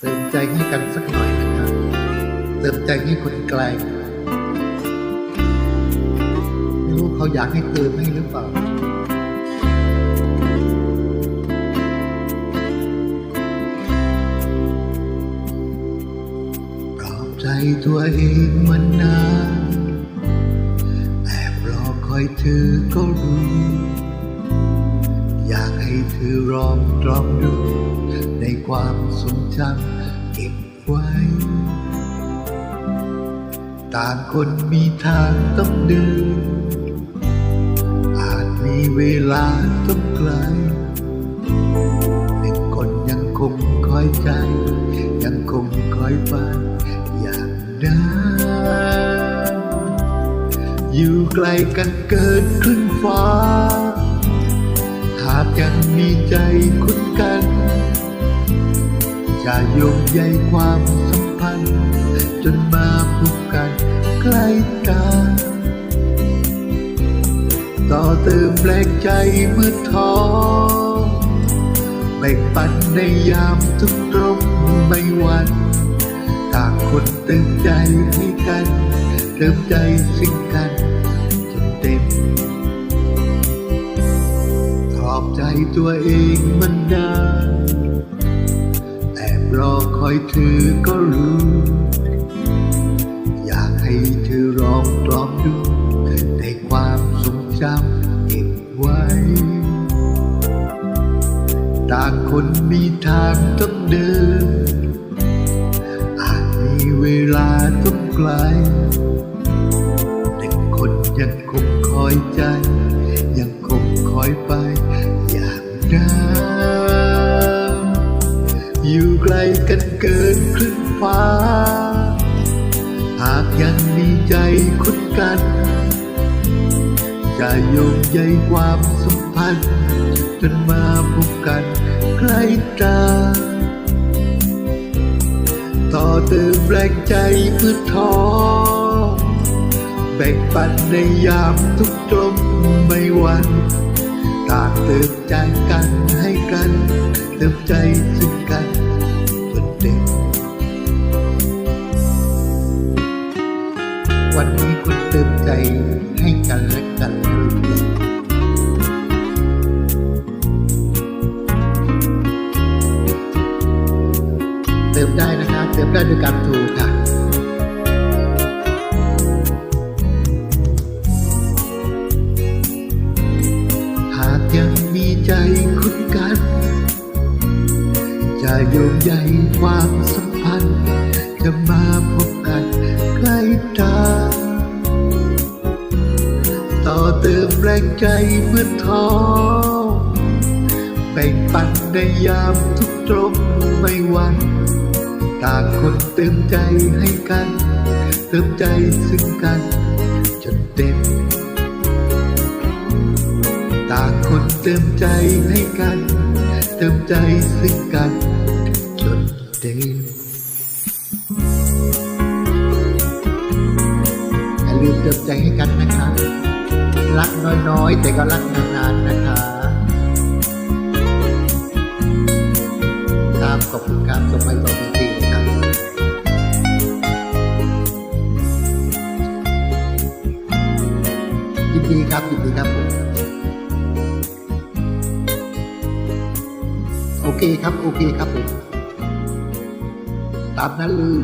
เติมใจให้กันสักหน่อยนะครับเติมใจให้คนไกลไม่รู้เขาอยากให้เติมให้หรือเปล่าปลอบใจตัวเองมานนานแอบรอคอยเธอก็รู้ อยากให้เธอรอมตรอมดู ความทรงจำเก็บไว้ ต่างคนมีทางต้องเดิน อาจมีเวลาต้องไกลหนึ่งคนยังคงคอยใจ ยังคงคอยฝันอย่างนั้นอยู่ไกลกันเกินครึ่งฟ้า หากยังมีใจคุ้นกัน จะโยงใยความสัมพันธ์ จนมาพบกันใกล้กันต่อเติมแรงใจเมื่อท้อแบ่งปันในยามทุกตรมไม่หวัน ต่างคนเติมใจให้กัน เติมใจซึ่งกันจนเต็มปลอบใจตัวเองมันนานแอบ รอคอยเธอก็รู้ อยากให้เธอลองตรอมดูในความทรงจำเก็บไว้ ต่างคนมีทางต้องเดิน อาจมีเวลาต้องไกลแต่คนยังคงคอยใจ ยังคงคอยไปอย่างนั้ ฟ้า หากยังมีใจคุ้นกัน จะโยงใยความสัมพันธ์จนมาพบกันใกล้ตา ต่อเติมแรงใจเพื่อท้อแบ่งปันในยามทุกตรมไม่หวันต่างเติมใจกันให้กัน เติมใจซึ่งกัน ใจให้กันและกันหรือยังเติมได้นะครับเติมได้ด้วยการโทรค่ะหากยังมีใจคุ้นกัน จะโยงใยความสัม แรงใจเมื่อท้อแบ่งปันในยามทุกตรมไม่หวันต่างคนเติมใจให้กัน เติมใจซึ่งกัน จนเต็ม ต่างคนเติมใจให้กัน เติมใจซึ่งกัน จนเต็มอย่าลืมเติมใจให้กันนะคะ รักน้อยๆ แต่ก็รักนานๆนะคะครับขอบคุณครับส่งไปต่อจริงๆครับยินดีครับยินดีครับผมโอเคครับ โอเคครับผมตามนั้นเลย